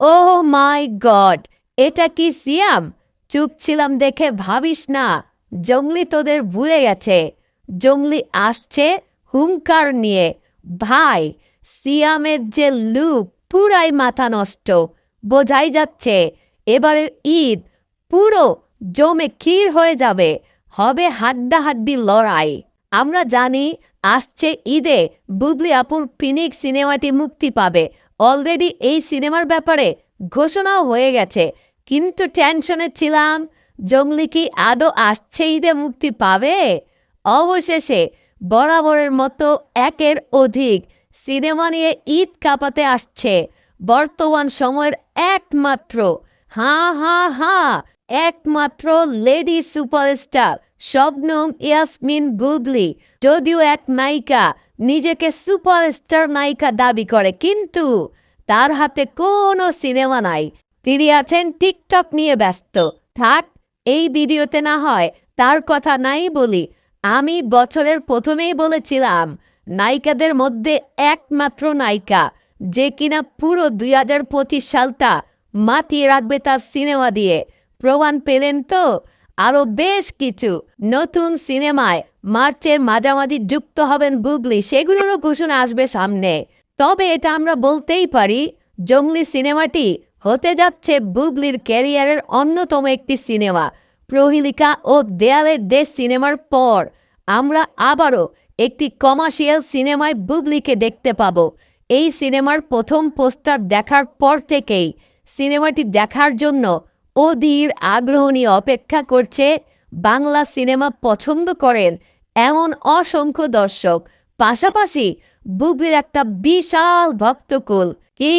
ওহ মাই god, এটা কি সিয়াম? চুপ ছিলাম দেখে ভাবিস না, জঙ্গলি তোদের ভুলে গেছে। জঙ্গলি আসছে হুঙ্কার নিয়ে। ভাই, সিয়ামের যে লুক পুরাই মাথা নষ্ট, বোঝাই যাচ্ছে, এবারে ঈদ, পুরো জমে ক্ষীর হয়ে যাবে, হবে হাড্ডাহাড্ডি লড়াই। আমরা জানি, আসছে ঈদে, বুবলি আপুর ফিনিক সিনেমাটি মুক্তি পাবে অলরেডি এই সিনেমার ব্যাপারে ঘোষণাও হয়ে গেছে। কিন্তু টেনশনে ছিলাম, জঙ্গলি কি আদৌ আসছে ঈদে মুক্তি পাবে? অবশেষে বরাবরের মতো একের অধিক সিনেমা নিয়ে ঈদ কাঁপাতে আসছে। বর্তমান সময়ের একমাত্র হা হা হ্যাঁ একমাত্র লেডি সুপারস্টার শবনম ইয়াসমিন গুবলি যদিও এক নায়িকা, নিজেকে সুপারস্টার নায়িকা দাবি করে, কিন্তু তার হাতে কোনো সিনেমা নাই। তিনি আছেন টিকটক নিয়ে ব্যস্ত। থাক, এই ভিডিওতে না হয় তার কথা নাই বলি। আমি বছরের প্রথমেই বলেছিলাম, নায়িকাদের মধ্যে একমাত্র নায়িকা, যে কিনা পুরো দুই হাজার পঁচিশ সালটা মাতিয়ে রাখবে তার সিনেমা দিয়ে। প্রমাণ পেলেন তো? আরও বেশ কিছু। নতুন সিনেমায় মার্চের মাঝামাঝি যুক্ত হবেন বুগলি, সেগুলোরও ঘোষণা আসবে সামনে। তবে এটা আমরা বলতেই পারি, জঙ্গলি সিনেমাটি হতে যাচ্ছে বুগলির ক্যারিয়ারের অন্যতম একটি সিনেমা, প্রহিলিকা ও দেয়ালের দেশ সিনেমার পর। আমরা আবারও একটি কমার্শিয়াল সিনেমায় বুবলিকে দেখতে পাব। এই সিনেমার প্রথম পোস্টার দেখার পর থেকেই সিনেমাটি দেখার জন্য অধীর আগ্রহ নিয়ে অপেক্ষা করছে বাংলা সিনেমা পছন্দ করেন এমন অসংখ্য দর্শক। পাশাপাশি বুবলির একটা বিশাল ভক্তকুল। কি?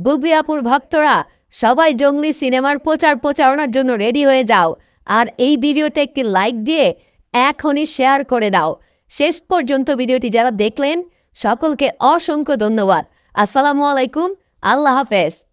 বুবলি আপুর ভক্তরা সবাই জঙ্গলি সিনেমার প্রচার প্রচারণার জন্য রেডি হয়ে যাও। আর এই ভিডিওটা একটি লাইক দিয়ে এখনই শেয়ার করে দাও। শেষ পর্যন্ত ভিডিওটি যারা দেখলেন, সকলকে অসংখ্য ধন্যবাদ। আসসালামু আলাইকুম, আল্লাহ হাফেজ।